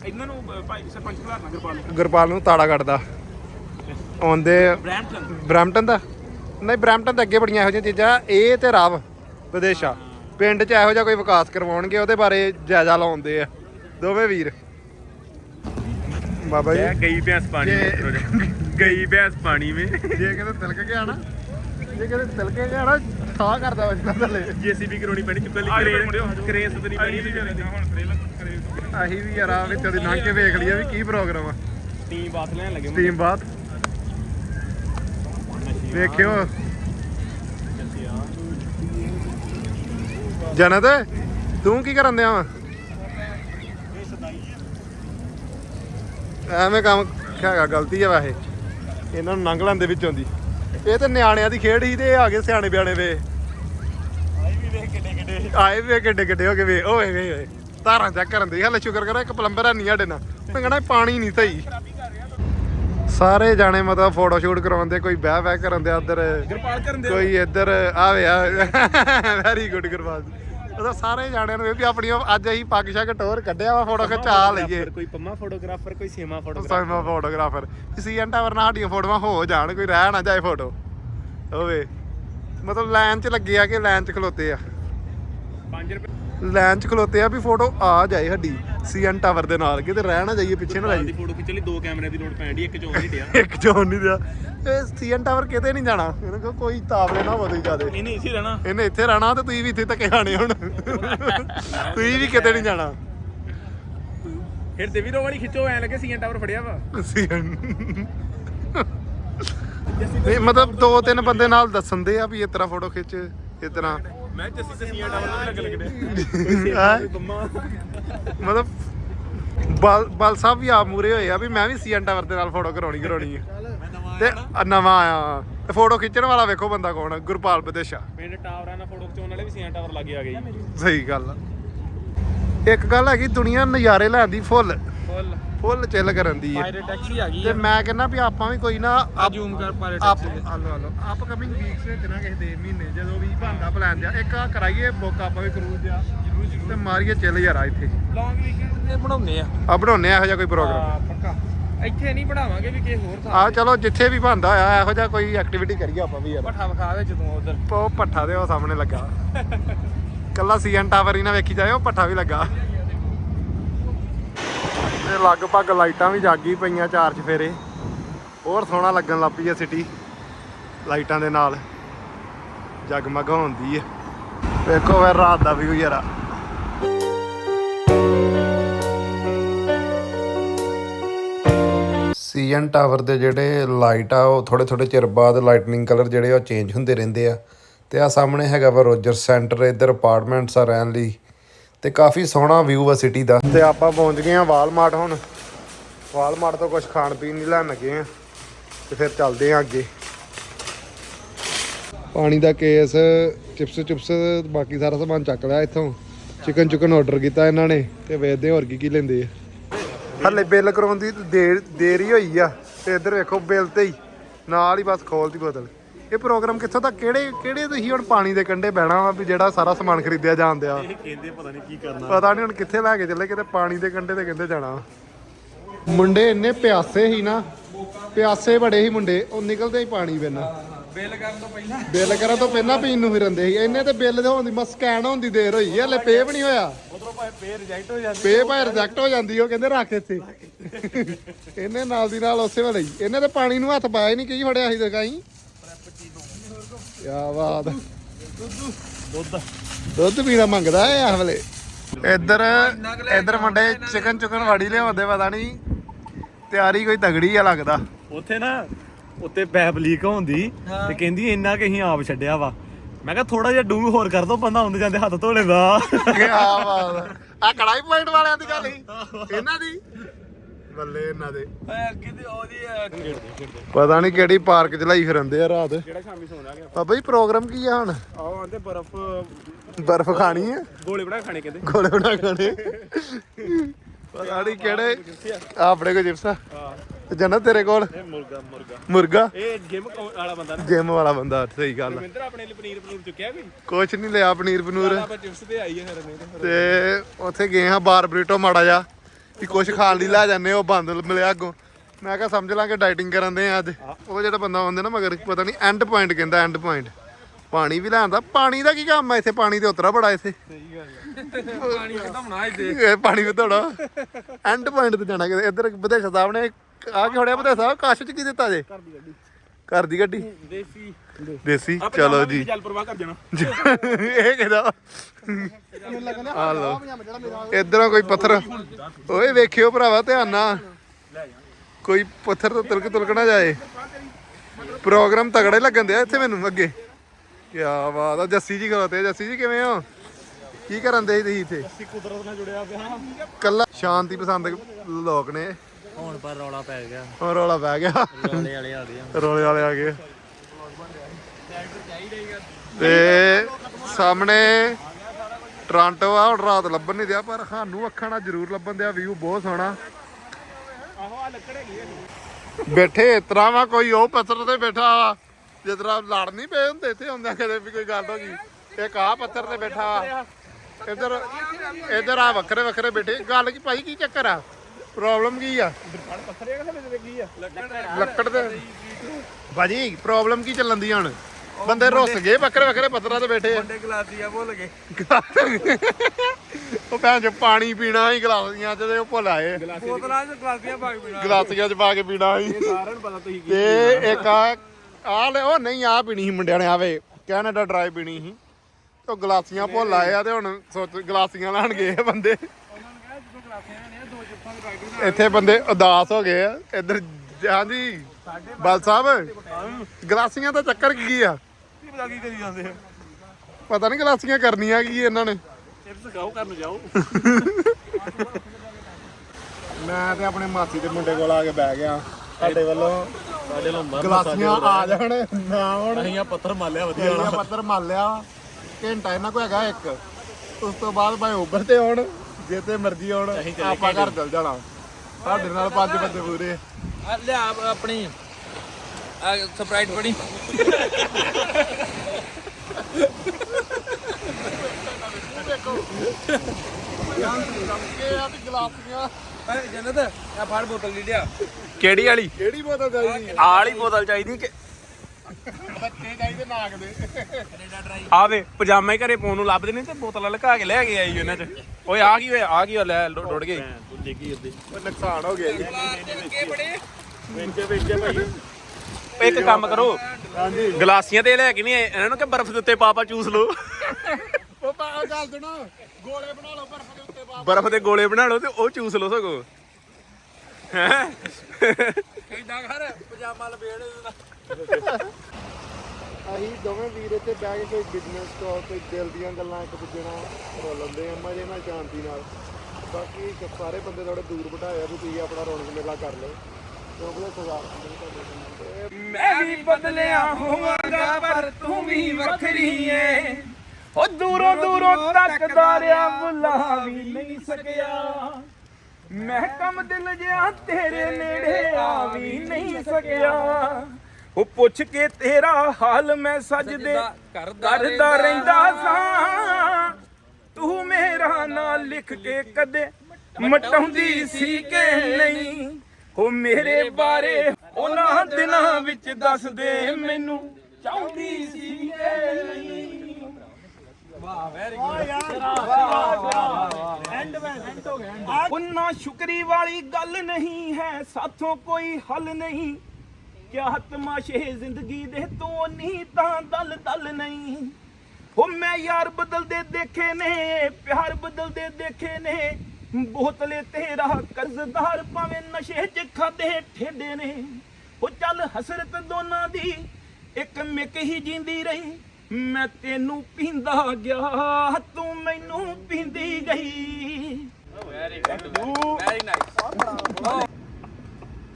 S4: ਇਹਨਾਂ ਨੂੰ ਭਾਈ ਸਰਪੰਚ ਘਲਾਰਨਾ ਗੁਰਪਾਲ ਨੂੰ।
S1: ਗੁਰਪਾਲ ਨੂੰ ਤਾੜਾ ਕੱਢਦਾ। ਆਉਂਦੇ
S4: ਬ੍ਰੈਂਟਨ
S1: ਬ੍ਰੈਂਪਟਨ ਦਾ? ਨਹੀਂ ਬ੍ਰੈਂਪਟਨ ਦੇ ਅੱਗੇ ਬੜੀਆਂ ਇਹੋ ਜਿਹੀਆਂ ਚੀਜ਼ਾਂ ਇਹ ਤੇ ਰਵ ਵਿਦੇਸ਼ਾ। ਪਿੰਡ 'ਚ ਇਹੋ ਜਿਹਾ ਕੋਈ ਵਿਕਾਸ ਕਰਵਾਉਣਗੇ ਉਹਦੇ ਬਾਰੇ ਜਾਇਜ਼ਾ ਲਾਉਂਦੇ ਆ। ਦੋਵੇਂ ਵੀਰ। ਬਾਬਾ ਜੀ।
S4: ਗਈ ਭੈਂਸ ਪਾਣੀ
S1: ਜੇ-
S4: ਗਈ ਭੈਂਸ ਪਾਣੀ ਵਿੱਚ
S1: ਜੇ ਕਿਤੇ ਤਿਲਕ ਗਿਆ ਨਾ ਜੇ ਕਿਤੇ ਤਿਲਕ ਗਿਆ ਨਾ ਸਾਹ ਕਰਦਾ ਵੱਜਦਾ ਥੱਲੇ।
S4: ਜੀਸੀਬੀ ਕਰਾਉਣੀ ਪੈਣੀ ਚੁੱਕਣ ਲਈ ਕਰੇਨ ਕਰੇਨ ਸੁਧਣੀ ਪੈਣੀ ਹੁਣ ਟ੍ਰੇਲਰ ਕਰੇਨ
S1: ਅਸੀਂ ਵੀ ਯਾਰ ਆ ਵਿੱਚ ਦੀ ਲੰਘ ਕੇ ਵੇਖ ਲਈਏ ਵੀ ਕੀ ਪ੍ਰੋਗਰਾਮ ਆ।
S4: ਟੀਮ ਬਾਤ ਲੈਣ ਲੱਗੇ
S1: ਟੀਮ ਬਾਤ ਵੇਖਿਓ। ਜਨਤ ਤੂੰ? ਕੀ ਕਰਨ ਦਿਆ ਵਾ? ਐਵੇਂ ਕੰਮ ਹੈਗਾ, ਗਲਤੀ ਆ ਵੈਸੇ। ਇਹਨਾਂ ਨੂੰ ਲੰਘ ਲੈਂਦੇ ਵਿੱਚੋਂ ਦੀ। ਇਹ ਤੇ ਨਿਆਣਿਆਂ ਦੀ ਖੇਡ ਸੀ ਤੇ ਇਹ ਆ ਗਏ ਸਿਆਣੇ ਬਿਆਣੇ ਵੇ। ਆਏ ਵੀ ਕਿੱਡੇ ਕਿੱਡੇ ਹੋ ਗਏ ਵੇ। ਓਏ ਵੇ ਓਏ ਧਾਰਾਂ ਚੈੱਕ ਕਰਨ ਦੇ ਹਲੇ ਸ਼ੁਕਰ ਕਰੋ ਇੱਕ ਪਲੰਬਰ ਹੈ ਨਹੀਂ ਸਾਡੇ ਨਾਲ। ਮੈਂ ਕਹਣਾ ਪਾਣੀ ਨਹੀਂ ਸਹੀ। ਸਾਰੇ ਜਾਣੇ ਮਤਲਬ ਫੋਟੋ ਸ਼ੂਟ ਕਰਾਉਂਦੇ ਕੋਈ ਵਿਆਹ ਵਿਆਹ ਕਰਨ ਦੇ
S4: ਕਰਨ ਦੇ
S1: ਕੋਈ ਇੱਧਰ ਆਵੇ ਆ। ਵੈਰੀ ਗੁੱਡ ਗੁਰਬਾਜ ਉਹਦਾ ਸਾਰੇ ਜਾਣਿਆਂ ਨੂੰ ਇਹ ਵੀ ਆਪਣੀ ਅੱਜ ਅਸੀਂ ਪੱਗ ਸ਼ੱਕ ਟੋਰ ਕੱਢਿਆ ਵਾ ਫੋਟੋ ਖਿਚਾ ਲਈਏ।
S4: ਕੋਈ ਪੰਮਾ ਫੋਟੋਗ੍ਰਾਫਰ ਕੋਈ ਸੇਮਾ
S1: ਸਾਈਮਾ ਫੋਟੋਗ੍ਰਾਫਰ। ਸੀਐਨ ਟਾਵਰ ਨਾਲ ਸਾਡੀਆਂ ਫੋਟੋਆਂ ਹੋ ਜਾਣ ਕੋਈ ਰਹਿ ਨਾ ਜਾਏ ਫੋਟੋ। ਹੋਵੇ। ਮਤਲਬ ਲਾਈਨ 'ਚ ਲੱਗੇ ਆ ਕਿ ਲਾਈਨ 'ਚ ਖਲੋਤੇ ਆ।
S4: 5 ਰੁਪਏ
S1: ਲਾਈਨ 'ਚ ਖਲੋਤੇ ਆ ਵੀ ਫੋਟੋ ਆ ਜਾਏ ਸਾਡੀ ਸੀਐਨ ਟਾਵਰ ਦੇ ਨਾਲ ਕਿਤੇ ਰਹਿ ਨਾ ਜਾਈਏ ਪਿੱਛੇ ਨਾ
S4: ਦੀ
S1: ਜਾਈਏ।
S4: ਫੋਟੋ ਖਿੱਚ ਲਈ ਦੋ ਕੈਮਰੇ ਦੀ ਲੋਡ ਪੈਣ ਦੀ <laughs> ਇੱਕ ਚੋਂ ਨਹੀਂ ਡਿਆ।
S1: ਇੱਕ ਜੋਨ ਨਹੀਂ ਦਿਆ ਇਹ ਸੀਐਨ ਟਾਵਰ ਕਿਤੇ ਨਹੀਂ ਜਾਣਾ? ਇਹਨਾਂ ਕੋ ਕੋਈ ਤਾਵਲੇ ਨਾ ਵਧੀ ਜਾਦੇ
S4: ਇਹਨੇ ਇਸੇ ਰਹਿਣਾ।
S1: ਇਹਨੇ ਇੱਥੇ ਰਹਿਣਾ ਤੇ ਤੁਸੀਂ ਵੀ ਇੱਥੇ ਧੱਕੇ ਖਾਣੇ ਹੁਣ। ਤੁਸੀਂ ਵੀ ਕਿਤੇ ਨਹੀਂ ਜਾਣਾ।
S4: ਫਿਰ ਦੇਵੀਰੋ ਵਾਲੀ ਖਿੱਚੋ ਐ ਲੱਗੇ ਸੀਐਨ ਟਾਵਰ ਫੜਿਆ ਵਾ।
S1: ਸੀਐਨ। ਇਹ ਮਤਲਬ ਦੋ ਤਿੰਨ ਬੰਦੇ ਨਾਲ ਦੱਸਣ ਦੇ ਆ ਵੀ ਇਸ ਤਰ੍ਹਾਂ ਫੋਟੋ ਖਿੱਚ ਇਸ ਤਰ੍ਹਾਂ।
S4: ਮੈਂ ਜੱਸੀ ਲੱਗ ਲੱਗਦੇ
S1: ਹੈਂ? ਮਤਲਬ ਬਲ ਬਲ ਸਾਹਿਬ ਵੀ ਆਪ ਮੂਰੇ ਹੋਏ ਆ ਵੀ ਮੈਂ ਵੀ ਸੀਐਨ ਟਾਵਰ ਦੇ ਨਾਲ ਫੋਟੋ ਕਰਾਉਣੀ ਕਰਾਉਣੀ ਹੈ ਤੇ ਆ ਨਵਾਂ ਆਇਆ ਤੇ ਫੋਟੋ ਖਿੱਚਣ ਵਾਲਾ ਵੇਖੋ ਬੰਦਾ ਕੌਣ ਆ ਗੁਰਪਾਲ ਵਿਦੇਸ਼ਾ
S4: ਪਿੰਡ ਟਾਵਰਾਂ ਨਾਲ ਫੋਟੋ ਖਿਚਾਉਣ ਵਾਲੇ ਵੀ ਸੀਐਨ ਟਾਵਰ ਲੱਗੇ ਆ ਗਏ
S1: ਸਹੀ ਗੱਲ ਆ। ਇੱਕ ਗੱਲ ਹੈਗੀ ਦੁਨੀਆ ਨਜ਼ਾਰੇ ਲੈਣ ਦੀ ਫੁੱਲ।
S4: ਫੁੱਲ।
S1: ਫੁੱਲ ਚਿੱਲ ਕਰਨ ਦੀ ਹੈ
S4: ਪਾਇਰੇਟ ਟੈਕਸੀ ਆ ਗਈ
S1: ਤੇ ਮੈਂ ਕਹਿੰਦਾ ਵੀ ਆਪਾਂ ਵੀ ਕੋਈ ਨਾ
S4: ਆ ਜ਼ੂਮ ਕਰ ਪਾਇਰੇਟ
S1: ਆਪ
S4: taxi
S1: hello hello. Upcoming weeks ਵਿੱਚ ਨਾ ਕਿਸੇ ਦੇ ਮਹੀਨੇ ਜਦੋਂ ਵੀ ਬਣਦਾ ਪਲਾਨ ਦਿਆ ਇੱਕ ਆ ਕਰਾਈਏ ਬੁੱਕ ਆਪਾਂ ਵੀ ਕਰੂਜ਼ ਆ ਤੇ ਮਾਰੀਏ ਚੱਲ ਯਾਰਾ ਇੱਥੇ।
S4: ਲੌਂਗ ਵੀਕਐਂਡ ਤੇ ਬਣਾਉਨੇ ਆ।
S1: ਆ ਬਣਾਉਨੇ ਆ ਇਹੋ ਜਿਹਾ ਕੋਈ ਪ੍ਰੋਗਰਾਮ
S4: ਹਾਂ ਪੱਕਾ। ਇੱਥੇ ਨਹੀਂ ਬਣਾਵਾਂਗੇ ਵੀ ਕਿਸੇ ਹੋਰ ਥਾਂ
S1: ਆ ਚਲੋ ਜਿੱਥੇ ਵੀ ਬਣਦਾ ਆ ਇਹੋ ਜਿਹਾ ਕੋਈ ਐਕਟੀਵਿਟੀ ਕਰੀਏ ਆਪਾਂ ਵੀ ਯਾਰ।
S4: ਪੱਠਾ ਵਿਖਾ ਵਿੱਚ ਤੂੰ ਉਧਰ।
S1: ਉਹ ਪੱਠਾ ਦੇ ਉਹ ਸਾਹਮਣੇ ਲੱਗਾ। ਕੱਲਾ ਸੀਐਨ ਟਾਵਰ ਹੀ ਨਾ ਵੇਖੀ ਜਾਏ ਉਹ ਪੱਠਾ ਵੀ ਲੱਗਾ। ਤੇ ਲਗਭਗ ਲਾਈਟਾਂ ਵੀ ਜਾਗੀ ਪਈਆਂ ਚਾਰ ਚਫੇਰੇ। ਹੋਰ ਸੋਹਣਾ ਲੱਗਣ ਲੱਗ ਪਈ ਆ ਸਿਟੀ ਲਾਈਟਾਂ ਦੇ ਨਾਲ। ਜਗਮਗ ਹੁੰਦੀ ਹੈ ਵੇਖੋ ਵੇ ਰਾਤ ਦਾ ਵੀ ਯਾਰਾ ਸੀਐਨ ਟਾਵਰ ਦੇ ਜਿਹੜੇ ਲਾਈਟ ਆ, ਉਹ ਥੋੜੇ ਥੋੜੇ ਚਿਰ ਬਾਅਦ ਲਾਈਟਨਿੰਗ ਕਲਰ ਜਿਹੜੇ ਆ, ਉਹ ਚੇਂਜ ਹੁੰਦੇ ਰਹਿੰਦੇ ਆ। ਤੇ ਆ ਸਾਹਮਣੇ ਹੈਗਾ ਵਾ ਰੋਜਰ ਸੈਂਟਰ, ਇੱਧਰ ਅਪਾਰਟਮੈਂਟਸ ਆ ਰਹਿਣ ਲਈ। ਤੇ ਕਾਫੀ ਸੋਹਣਾ ਵਿਊ ਆ ਸਿਟੀ ਦਾ। ਤੇ ਆਪਾਂ ਪਹੁੰਚ ਗਏ ਆ ਵਾਲਮਾਰਟ ਹੁਣ। ਵਾਲਮਾਰਟ ਤੋਂ ਕੁਝ ਖਾਣ ਪੀਣ ਨਹੀਂ ਲੈਣ ਲੱਗੇ ਆ ਤੇ ਫਿਰ ਚੱਲਦੇ ਆ ਅੱਗੇ। ਪਾਣੀ ਦਾ ਕੇਸ, ਚਿਪਸ ਚਿਪਸ, ਬਾਕੀ ਸਾਰਾ ਸਮਾਨ ਚੱਕ ਲਿਆ ਇੱਥੋਂ। ਚਿਕਨ ਚਿਕਨ ਆਰਡਰ ਕੀਤਾ ਇਹਨਾਂ ਨੇ ਤੇ ਵੇਖਦੇ ਹੋਰ ਕੀ ਕੀ ਲੈਂਦੇ ਆ। ਹਲੇ ਬਿੱਲ ਕਰਾਉਣ ਦੀ ਦੇਰ ਹੀ ਹੋਈ ਆ ਤੇ ਇੱਧਰ ਵੇਖੋ ਬਿੱਲ ਤੇ ਹੀ। ਨਾਲ ਹੀ ਬਸ ਖੋਲਦੀ ਬੋਤਲ। ਇਹ ਪ੍ਰੋਗਰਾਮ ਕਿੱਥੋਂ ਤੱਕ ਕਿਹੜੇ ਕਿਹੜੇ ਤੁਸੀਂ ਹੁਣ ਪਾਣੀ ਦੇ ਕੰਢੇ ਬਹਿਣਾ ਵਾ ਵੀ ਜਿਹੜਾ ਸਾਰਾ ਸਮਾਨ ਖਰੀਦਿਆ ਜਾਂਦਿਆ
S4: ਕਹਿੰਦੇ ਪਤਾ ਨਹੀਂ ਕੀ ਕਰਨਾ।
S1: ਪਤਾ ਨਹੀਂ ਹੁਣ ਕਿੱਥੇ ਲੈ ਕੇ ਚੱਲੇ ਕਿਤੇ ਪਾਣੀ ਦੇ ਕੰਢੇ ਤੇ ਕਹਿੰਦੇ ਜਾਣਾ ਮੁੰਡੇ ਇੰਨੇ ਪਿਆਸੇ ਹੀ ਨਾ ਪਿਆਸੇ ਬੜੇ ਹੀ ਮੁੰਡੇ ਉਹ ਨਿਕਲਦੇ ਹੀ ਪਾਣੀ ਪੈਣਾ
S2: ਬਿੱਲ ਕਰਨ ਤੋਂ ਪਹਿਲਾਂ।
S1: ਬਿੱਲ ਕਰਨ ਤੋਂ ਪਹਿਲਾਂ ਪੀਣ ਨੂੰ ਫਿਰੰਦੇ ਸੀ। ਇਹਨੇ ਤੇ ਬਿੱਲ ਦੇ ਹੋਣ ਦੀ ਬਸ ਸਕੈਨ ਹੋਣ ਦੀ ਦੇਰ ਹੋਈ ਹੈ ਹਲੇ ਪੇ ਵੀ ਨਹੀਂ ਹੋਇਆ।
S4: ਉਧਰੋਂ ਭਾਵੇਂ ਪੇ ਰਿਜੈਕਟ ਹੋ ਜਾਂਦੀ
S1: ਪੇ ਭਾਵੇਂ ਰਿਜੈਕਟ ਹੋ ਜਾਂਦੀ ਉਹ ਕਹਿੰਦੇ ਰੱਖ ਇੱਥੇ। ਇਹਨੇ ਨਾਲ ਦੀ ਨਾਲ ਉਸੇ ਵੇਲੇ ਇਹਨੇ ਤੇ ਪਾਣੀ ਨੂੰ ਹੱਥ ਪਾਇਆ ਹੀ ਨਹੀਂ ਕੀ ਫੜਿਆ ਸੀ ਦਿਖਾਈ ਕਿਆ ਬਾਤ
S4: ਦੁੱਧ।
S1: ਦੁੱਧ ਪੀਣਾ ਮੰਗਦਾ ਹੈ ਇਸ ਵੇਲੇ। ਇੱਧਰ ਇੱਧਰ ਮੁੰਡੇ ਚਿਕਨ ਚੁਕਨ ਵਾੜੀ ਲਿਆਉਂਦੇ ਪਤਾ ਨਹੀਂ। ਤਿਆਰੀ ਕੋਈ ਤਗੜੀ ਆ ਲੱਗਦਾ।
S5: ਉੱਥੇ ਨਾ ਉੱਤੇ ਪੈਪ ਲੀਕ ਹੁੰਦੀ ਤੇ ਕਹਿੰਦੀ ਇੰਨਾ ਕਿ ਅਸੀਂ ਆਪ ਛੱਡਿਆ ਵਾ। ਮੈਂ ਕਿਹਾ ਥੋੜਾ ਜਿਹਾ ਡੂੰਘ ਹੋਰ ਕਰ ਦੋ ਬੰਦਾ ਹੁੰਦੇ ਜਾਂਦੇ ਹੱਥ ਧੋ ਲੈਂਦਾ
S1: ਕਿਆ ਬਾਤ ਆ ਕੜਾਈ ਪੁਆਇੰਟ ਵਾਲਿਆਂ ਦੀ ਗੱਲ ਹੀ ਇਹਨਾਂ ਦੀ। ਬੱਲੇ ਇਹਨਾਂ ਦੇ।
S2: ਕਿਤੇ ਉਹਦੀ
S1: ਪਤਾ ਨਹੀਂ ਕਿਹੜੀ ਪਾਰਕ ਚ ਲਾਈ ਫਿਰੰਦੇ ਆ ਰਾਤ।
S4: ਜਿਹੜਾ ਸ਼ਾਮੀ ਸੌਣਾ ਗਿਆ
S1: ਬਾਬਾ ਜੀ ਪ੍ਰੋਗਰਾਮ ਕੀ ਆ ਹੁਣ?
S4: ਆਂਦੇ ਬਰਫ਼
S1: ਬਰਫ਼ ਖਾਣੀ ਹੈ
S4: ਗੋਲੇ ਬਣਾ ਖਾਣੇ ਕਹਿੰਦੇ।
S1: ਗੋਲੇ ਬਣਾ ਖਾਣੇ? ਪਤਾ ਨਹੀਂ ਕਿਹੜੇ। ਆ ਆਪਣੇ ਕੋ ਜਿਪਸਾ ਤੇ ਜਨਤ ਤੇਰੇ ਕੋਲ?
S4: ਇਹ ਮੁਰਗਾ ਮੁਰਗਾ।
S1: ਮੁਰਗਾ?
S4: ਇਹ ਜਿਮ ਵਾਲਾ ਬੰਦਾ ਨਾ।
S1: ਜਿਮ ਵਾਲਾ ਬੰਦਾ ਸਹੀ ਗੱਲ ਆ।
S4: ਰਵਿੰਦਰ ਆਪਣੇ ਲਈ ਪਨੀਰ ਪਨੂਰ ਚੁੱਕਿਆ ਕੋਈ?
S1: ਕੁਛ ਨਹੀਂ ਲਿਆ ਪਨੀਰ ਪਨੂਰ।
S4: ਆਪਾਂ ਚਿਪਸ ਤੇ ਆਈ ਹੈ ਫਿਰ ਨਹੀਂ ਤੇ
S1: ਤੇ ਉੱਥੇ ਗਏ ਹਾਂ ਬਾਰ ਬਰੀਟੋ ਮਾੜਾ ਜਾ ਕਿ ਕੁਝ ਖਾਣ ਲਈ ਲੈ ਜਾਂਦੇ ਉਹ ਬੰਦ ਮਿਲਿਆ ਅੱਗੋਂ। ਮੈਂ ਕਿਹਾ ਸਮਝ ਲਾਂਗੇ ਡਾਈਟਿੰਗ ਕਰਨ ਦੇ ਆ ਅੱਜ। ਉਹ ਜਿਹੜਾ ਬੰਦਾ ਆਉਂਦੇ ਨਾ ਮਗਰ ਪਤਾ ਨਹੀਂ ਐਂਡ ਪੁਆਇੰਟ ਕਹਿੰਦਾ ਐਂਡ ਪੁਆਇੰਟ ਪਾਣੀ ਵੀ ਲੈਂਦਾ ਪਾਣੀ ਦਾ ਕੀ ਕੰਮ ਆ ਇੱਥੇ? ਪਾਣੀ ਤੇ ਉਤਰਾ ਬੜਾ ਇੱਥੇ।
S2: ਪਾਣੀ ਵਧਾਉਣਾ ਇੱਥੇ
S1: ਇਹ ਪਾਣੀ ਵੀ ਥੋੜਾ ਐਂਡ ਪੁਆਇੰਟ ਤੇ ਜਾਣਾ ਕਿਤੇ। ਇੱਧਰ ਵਿਦੇਸ਼ ਸਾਹਿਬ ਨੇ ਆ ਕੇ ਹੋੜਿਆ ਵਿਦੇਸ਼ ਸਾਹਿਬ? ਕਾਸ਼ ਚ ਕੀ ਦਿੱਤਾ ਜੇ? ਘਰ ਦੀ ਗੱਡੀ?
S4: ਦੇਸੀ।
S1: ਦੇਸੀ? ਚਲੋ ਜੀ।
S4: ਚੱਲ ਪ੍ਰਵਾਹ ਕਰ ਜਾਣਾ
S1: ਇਹ ਕਿਹਦਾ? ਆ ਲੋ ਇਧਰੋਂ ਕੋਈ ਪੱਥਰ। ਓਏ ਵੇਖਿਓ ਭਰਾਵਾ ਧਿਆਨ ਨਾਲ। ਕੋਈ ਪੱਥਰ ਤੋਂ ਤਿਲਕ ਤੁਲਕ ਨਾ ਜਾਏ। ਪ੍ਰੋਗਰਾਮ ਤਗੜੇ ਲੱਗਣ ਦਿਆ ਇੱਥੇ ਮੈਨੂੰ ਅੱਗੇ। ਕੀ ਬਾਤ ਆ ਜੱਸੀ ਜੀ ਖਲੋਤੇ ਜੱਸੀ ਜੀ ਕਿਵੇਂ ਹੋ? ਕੀ ਕਰਨ ਦੇ ਤੁਸੀਂ ਇੱਥੇ?
S5: ਅਸੀਂ ਕੁਦਰਤ ਨਾਲ ਜੁੜਿਆ ਪਿਆ।
S1: ਕੱਲਾ ਸ਼ਾਂਤੀ ਪਸੰਦ ਲੋਕ ਨੇ।
S3: ਹੁਣ ਪਰ ਰੌਲਾ ਪੈ ਗਿਆ।
S1: ਹੋਰ ਰੌਲਾ ਪੈ ਗਿਆ।
S3: ਰੌਲੇ ਵਾਲੇ ਆ ਗਏ।
S1: ਰੋਲੇ ਵਾਲੇ ਆ ਗਏ। ਤੇ ਸਾਹਮਣੇ ਟੋਰਾਂਟੋ ਆ ਹੁਣ ਰਾਤ ਲੱਭਣ ਨਹੀਂ ਦਿਆ ਪਰ ਸਾਨੂੰ ਅੱਖਾਂ ਨਾਲ ਜ਼ਰੂਰ ਲੱਭਣ ਦਿਆ ਵਿਊ ਬਹੁਤ ਸੋਹਣਾ। ਬੈਠੇ ਇਸ ਤਰ੍ਹਾਂ ਵਾ ਕੋਈ ਉਹ ਪੱਥਰ ਤੇ ਬੈਠਾ ਵਾ ਜਿਸ ਤਰ੍ਹਾਂ ਲੜ ਨਹੀਂ ਪਏ ਹੁੰਦੇ ਇੱਥੇ ਹੁੰਦਿਆਂ ਕਦੇ ਵੀ ਕੋਈ ਗੱਲ ਹੋ ਗਈ। ਇੱਕ ਆ ਪੱਥਰ ਤੇ ਬੈਠਾ ਵਾ। ਇੱਧਰ ਇੱਧਰ ਆ ਵੱਖਰੇ ਵੱਖਰੇ ਬੈਠੇ। ਗੱਲ ਕੀ ਭਾਈ ਕੀ ਚੱਕਰ ਆ? ਪ੍ਰੋਬਲਮ ਕੀ ਆ? ਲੱਕੜ ਦੇ ਭਾਜੀ ਪ੍ਰੋਬਲਮ ਕੀ ਚੱਲਣ ਦੀ ਹੁਣ? ਬੰਦੇ ਰੁੱਸ ਗਏ ਵੱਖਰੇ ਵੱਖਰੇ ਪੱਥਰਾਂ ਤੇ ਬੈਠੇ ਆ।
S2: ਵੱਡੇ ਗਲਾਸੀਆਂ ਭੁੱਲ ਗਏ।
S1: ਉਹ ਭੈਣ ਚ ਪਾਣੀ ਪੀਣਾ ਹੀ ਗਲਾਸੀਆਂ ਚ ਤੇ ਉਹ ਭੁੱਲ ਆਏ।
S2: ਬੋਤਲਾਂ 'ਚ ਗਲਾਸੀਆਂ ਪੀਣਾ।
S1: ਗਲਾਸੀਆਂ ਚ ਪਾ ਕੇ ਪੀਣਾ ਸੀ
S4: ਸਾਰਿਆਂ ਨੂੰ ਪਤਾ ਤੁਸੀਂ
S1: ਤੇ ਇੱਕ ਆ ਆ ਲੈ ਉਹ ਨਹੀਂ ਆ ਪੀਣੀ ਸੀ ਮੁੰਡਿਆਂ ਨੇ ਆਵੇ ਕੈਨੇਡਾ ਡਰਾਈ ਪੀਣੀ ਸੀ। ਉਹ ਗਲਾਸੀਆਂ ਭੁੱਲ ਆਏ ਆ ਤੇ ਹੁਣ ਸੋਚ ਗਲਾਸੀਆਂ ਲੈਣ ਗਏ ਆ ਬੰਦੇ। ਇੱਥੇ ਬੰਦੇ ਉਦਾਸ ਹੋ ਗਏ ਆ। ਇੱਧਰ ਹਾਂਜੀ ਬਲ ਸਾਹਿਬ ਗਲਾਸੀਆਂ ਦਾ ਚੱਕਰ ਕੀ ਆ?
S5: ਕੀ ਪਤਾ ਕੀ ਕਰੀ ਜਾਂਦੇ ਆ।
S1: ਪਤਾ ਨਹੀਂ ਗਲਾਸੀਆਂ ਕਰਨੀਆਂ ਕੀ ਇਹਨਾਂ ਨੇ।
S4: ਚਿਪਸ ਖਾਓ ਕਰਨ ਜਾਓ।
S1: ਮੈਂ ਤੇ ਆਪਣੇ ਮਾਸੀ ਦੇ ਮੁੰਡੇ ਕੋਲ ਆ ਕੇ ਬਹਿ ਗਿਆ। ਸਾਡੇ ਵੱਲੋਂ
S3: ਸਾਡੇ ਲੰਬਾ
S1: ਗਲਾਸੀਆਂ ਆ ਜਾਣ ਨਾ ਹੁਣ
S5: ਅਸੀਂ ਆ ਪੱਥਰ ਮਾਲਿਆ ਵਧੀਆ।
S1: ਵਧੀਆ ਪੱਤਰ ਮੰਨ ਲਿਆ। ਘੰਟਾ ਇਹਨਾਂ ਕੋ ਹੈਗਾ ਇੱਕ। ਉਸ ਤੋਂ ਬਾਅਦ ਭਾਵੇਂ ਉੱਭਰ ਤੇ ਆਉਣ। ਜੇ ਤੇ ਮਰਜ਼ੀ ਆਉਣ ਆਪਾਂ ਘਰ ਚਲ ਜਾਣਾ। ਸਾਡੇ ਨਾਲ ਪੰਜ ਬੰਦੇ ਪੂਰੇ।
S2: ਆ ਲਿਆ ਆਪਣੀ। ਆ ਸਪਰਾਈਟ ਜਨਤ ਆ ਫੜ ਬੋਤਲ ਦੀ ਲਿਆ
S4: ਕਿਹੜੀ ਵਾਲੀ?
S1: ਕਿਹੜੀ ਬੋਤਲ ਚਾਹੀਦੀ?
S4: ਆਲੀ ਬੋਤਲ ਚਾਹੀਦੀ ਕਿ
S1: ਬੱਚੇ ਚਾਹੀਦੇ ਨਾਗ ਦੇ।
S4: ਆਵੇ ਪਜਾਮਾ ਹੀ ਘਰੇ ਪਾਉਣ ਨੂੰ ਲੱਭਦੇ ਨੇ ਤੇ ਬੋਤਲਾਂ ਲਗਾ ਕੇ ਲੈ ਕੇ ਆਈ ਉਹਨਾਂ ਚ। ਓਏ ਆ ਕੀ ਹੋਇਆ? ਆ ਕੀ ਹੋਇਆ? ਲੈ ਲੁ- ਰੁੜ ਗਈ।
S1: ਉਹ ਨੁਕਸਾਨ ਹੋ ਗਿਆ ਜੀ।
S2: ਲੱਗੇ ਬੜੇ।
S4: ਇੱਕ ਕੰਮ ਕਰੋ।
S1: ਹਾਂਜੀ।
S4: ਗਲਾਸੀਆਂ ਤੇ ਲੈ ਕੇ ਨਹੀਂ ਆਏ, ਇਹਨਾਂ ਨੂੰ ਕਿ ਬਰਫ਼ ਦੇ ਉੱਤੇ ਪਾ ਪਾ ਚੂਸ ਲਓ।
S1: ਉਹ ਪਾ ਗੱਲ ਸੁਣੋ। ਗੋਲੇ ਬਣਾ ਲਓ ਬਰਫ਼ ਦੇ ਉੱਤੇ ਪਾ
S4: ਬਰਫ਼ ਦੇ ਗੋਲੇ ਬਣਾ ਲਓ ਤੇ ਉਹ ਚੂਸ ਲਓ ਸਗੋ। ਹੈ?
S2: ਕਿੱਦਾਂ ਕਰ ਪਜਾਮਾ ਲਪੇੜ
S1: ਅਸੀਂ ਦੋਵੇਂ ਵੀਰ ਇੱਥੇ ਬਹਿ ਕੇ ਕੋਈ ਬਿਜ਼ਨਸ ਟਾਕ ਕੋਈ ਦਿਲ ਦੀਆਂ ਗੱਲਾਂ ਇੱਕ ਦੂਜੇ ਨਾਲ ਕਰ ਲੈਂਦੇ ਆ ਮਜ਼ੇ ਨਾਲ ਸ਼ਾਂਤੀ ਨਾਲ। ਬਾਕੀ ਸਾਰੇ ਬੰਦੇ ਥੋੜੇ ਦੂਰ ਬਿਠਾਇਆ ਵੀ ਤੁਸੀਂ ਆਪਣਾ ਰੌਣਕ ਮੇਲਾ ਕਰ ਲਓ। ਕਿਉਂਕਿ ਉਹ
S4: ਮੈਂ ਵੀ ਬਦਲਿਆ ਹੋਵਾਂਗਾ, ਪਰ ਤੂੰ ਵੀ ਵੱਖਰੀ ਏ। ਉਹ ਦੂਰੋਂ ਦੂਰੋਂ ਤੱਕਦਾ ਰਿਆ ਬੁਲਾ ਵੀ ਨਹੀਂ ਸਕਿਆ। ਮੈਂ ਕਮ ਦਿਲ ਜਿਆ ਤੇਰੇ ਨੇੜੇ ਆ ਵੀ ਨਹੀਂ ਸਕਿਆ। ਉਹ ਪੁੱਛ ਕੇ ਤੇਰਾ ਹਾਲ ਮੈਂ ਸਜਦੇ।
S2: ਕਰਦਾ
S4: ਰਹਿੰਦਾ। ਸਾਂ। ਤੂੰ ਮੇਰਾ ਨਾਂ ਲਿਖ ਕੇ ਕਦੇ ਮਟਾਉਂਦੀ ਸੀ ਕਿ ਨਹੀਂ? ਉਹ ਮੇਰੇ ਬਾਰੇ ਉਹਨਾਂ ਦਿਨਾਂ ਵਿੱਚ ਦੱਸ ਦੇ ਮੈਨੂੰ ਚਾਹੁੰਦੀ ਸੀ ਕਿ ਨਹੀਂ। ਉਹਨਾਂ ਸ਼ੁਕਰੀ ਵਾਲੀ ਗੱਲ ਨਹੀਂ ਹੈ ਸਾਥੋਂ ਕੋਈ ਹੱਲ ਨਹੀਂ। ਕਿਆ ਤਮਾਸ਼ੇ ਜ਼ਿੰਦਗੀ ਦੇ ਤੋਂ ਨਹੀਂ ਤਾਂ ਦਲ ਦਲ ਨਹੀਂ। ਹੋ ਮੈਂ ਯਾਰ ਬਦਲਦੇ ਦੇਖੇ ਨੇ, ਪਿਆਰ ਬਦਲਦੇ ਦੇਖੇ ਨੇ। ਬੋਤਲੇ ਤੇਰਾ ਕਰਜ਼ਦਾਰ ਭਾਵੇਂ ਨਸ਼ੇ 'ਚ ਖਾਦੇ ਠੇਡੇ ਨੇ। ਉਹ ਚੱਲ ਹਸਰਤ ਦੋਨਾਂ ਦੀ, ਇੱਕ ਮਿਕ ਹੀ ਜਿੰਦੀ ਰਹੀ। ਮੈਂ ਤੈਨੂੰ ਪੀਂਦਾ ਗਿਆ, ਤੂੰ ਮੈਨੂੰ ਪੀਂਦੀ ਗਈ।
S2: ਵੈਰੀ ਨਾਈਸ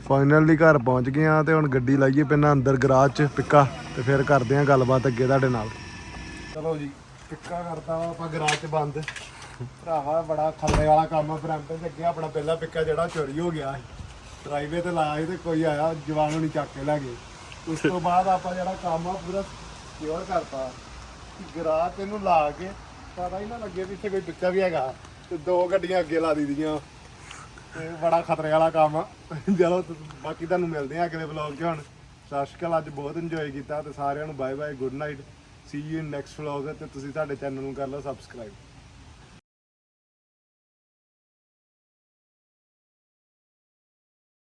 S1: ਫਾਈਨਲੀ ਘਰ ਪਹੁੰਚ ਗਏ ਆ ਤੇ ਹੁਣ ਗੱਡੀ ਲਾਈਏ ਪਹਿਲਾਂ ਅੰਦਰ ਗਰਾਜ 'ਚ, ਪਿੱਕਾ, ਤੇ ਫਿਰ ਕਰਦੇ ਆ ਗੱਲਬਾਤ ਅੱਗੇ ਤੁਹਾਡੇ ਨਾਲ। ਚਲੋ ਜੀ, ਪਿੱਕਾ ਕਰਤਾ ਵਾ ਆਪਾਂ ਗਰਾਜ 'ਚ ਬੰਦ। ਭਰਾਵਾ, ਬੜਾ ਖੱਲੇ ਵਾਲਾ ਕੰਮ ਆ ਬ੍ਰੈਂਪਟਨ 'ਚ ਅੱਗੇ ਆਪਣਾ ਪਹਿਲਾ ਪਿੱਕਾ ਜਿਹੜਾ ਚੋਰੀ ਹੋ ਗਿਆ ਸੀ। ਡਰਾਈਵੇ ਤੇ ਲਾਇਆ ਸੀ ਤੇ ਕੋਈ ਆਇਆ, ਜਵਾਨ ਨਹੀਂ ਚੱਕ ਕੇ ਲੈ ਗਏ। ਉਸ ਤੋਂ ਬਾਅਦ ਆਪਾਂ ਜਿਹੜਾ ਕੰਮ ਆ ਪੂਰਾ ਸਿਕਿਉਰ ਕਰਤਾ। ਗਰਾਜ ਤੇ ਇਹਨੂੰ ਲਾ ਕੇ, ਪਤਾ ਹੀ ਨਾ ਲੱਗੇ ਵੀ ਇੱਥੇ ਕੋਈ ਪਿੱਕਾ ਵੀ ਹੈਗਾ। ਤੇ ਦੋ ਗੱਡੀਆਂ ਅੱਗੇ ਲਾ ਦਿੱਤੀਆਂ। ਤੇ ਬੜਾ ਖਤਰੇ ਵਾਲਾ ਕੰਮ ਆ। ਚਲੋ ਤੇ ਬਾਕੀ ਤੁਹਾਨੂੰ ਮਿਲਦੇ ਆ ਅਗਲੇ ਵਲੌਗ 'ਚ ਹੁਣ। ਸਤਿ ਸ਼੍ਰੀ ਅਕਾਲ, ਅੱਜ ਬਹੁਤ ਇੰਜੋਏ ਕੀਤਾ ਤੇ ਸਾਰਿਆਂ ਨੂੰ bye bye good night see you in next vlog ਤੇ ਤੁਸੀਂ ਸਾਡੇ ਚੈਨਲ ਨੂੰ ਕਰ ਲਓ ਸਬਸਕ੍ਰਾਈਬ